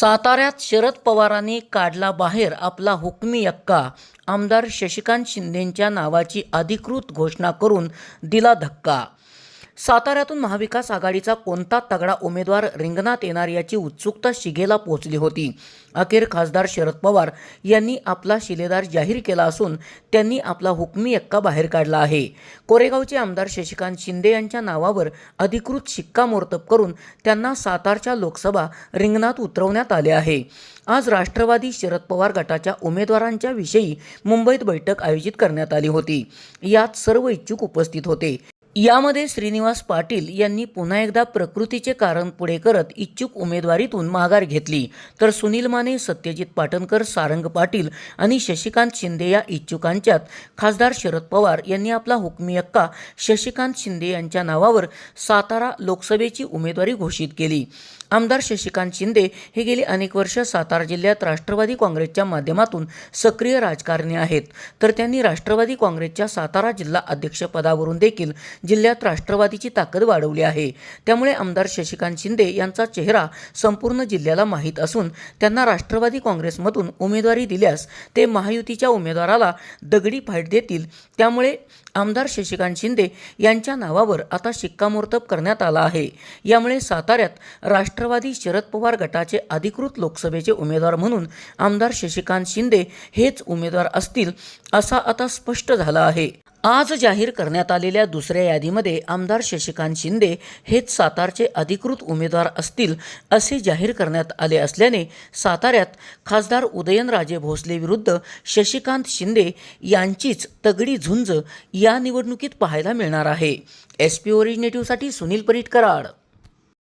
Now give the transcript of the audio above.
साताऱ्यात शरद पवारांनी काढला बाहेर आपला हुकमी यक्का. आमदार शशिकांत शिंदेंच्या नावाची अधिकृत घोषणा करून दिला धक्का. साताऱ्यातून महाविकास आघाडीचा कोणता तगडा उमेदवार रिंगणात येणार याची उत्सुकता शिगेला पोहोचली होती. अखेर खासदार शरद पवार यांनी आपला शिलेदार जाहीर केला असून त्यांनी आपला हुकमी एक्का बाहेर काढला आहे. कोरेगावचे आमदार शशिकांत शिंदे यांच्या नावावर अधिकृत शिक्कामोर्तब करून त्यांना सातारच्या लोकसभा रिंगणात उतरवण्यात आले आहे. आज राष्ट्रवादी शरद पवार गटाच्या उमेदवारांच्या विषयी मुंबईत बैठक आयोजित करण्यात आली होती. यात सर्व इच्छुक उपस्थित होते. यामध्ये श्रीनिवास पाटील यांनी पुन्हा एकदा प्रकृतीचे कारण पुढे करत इच्छुक उमेदवारीतून माघार घेतली. तर सुनील माने सत्यजित पाटणकर सारंग पाटील आणि शशिकांत शिंदे या इच्छुकांच्यात खासदार शरद पवार यांनी आपला हुकमी हक्का शशिकांत शिंदे यांच्या नावावर सातारा लोकसभेची उमेदवारी घोषित केली. आमदार शशिकांत शिंदे हे गेली अनेक वर्ष सातारा जिल्ह्यात राष्ट्रवादी काँग्रेसच्या माध्यमातून सक्रिय राजकारणी आहेत. तर त्यांनी राष्ट्रवादी काँग्रेसच्या सातारा जिल्हा अध्यक्षपदावरून देखील जिल्ह्यात राष्ट्रवादीची ताकद वाढवली आहे. त्यामुळे आमदार शशिकांत शिंदे यांचा चेहरा संपूर्ण जिल्ह्याला माहीत असून त्यांना राष्ट्रवादी काँग्रेसमधून उमेदवारी दिल्यास ते महायुतीच्या उमेदवाराला दगडी फाईट देतील. त्यामुळे आमदार शशिकांत शिंदे यांच्या नावावर आता शिक्कामोर्तब करण्यात आला आहे. यामुळे साताऱ्यात राष्ट्र राष्ट्रवादी शरद पवार गटाचे अधिकृत लोकसभेचे उमेदवार म्हणून आमदार शशिकांत शिंदे हेच उमेदवार असतील असा आता स्पष्ट झाला आहे. आज जाहीर करण्यात आलेल्या दुसऱ्या यादीमध्ये आमदार शशिकांत शिंदे हेच सातारचे अधिकृत उमेदवार असतील असे जाहीर करण्यात आले असल्याने साताऱ्यात खासदार उदयनराजे भोसले विरुद्ध शशिकांत शिंदे यांचीच तगडी झुंज या निवडणुकीत पाहायला मिळणार आहे. एस पी ओरिजिनेटिव्हसाठी सुनील परीट कराड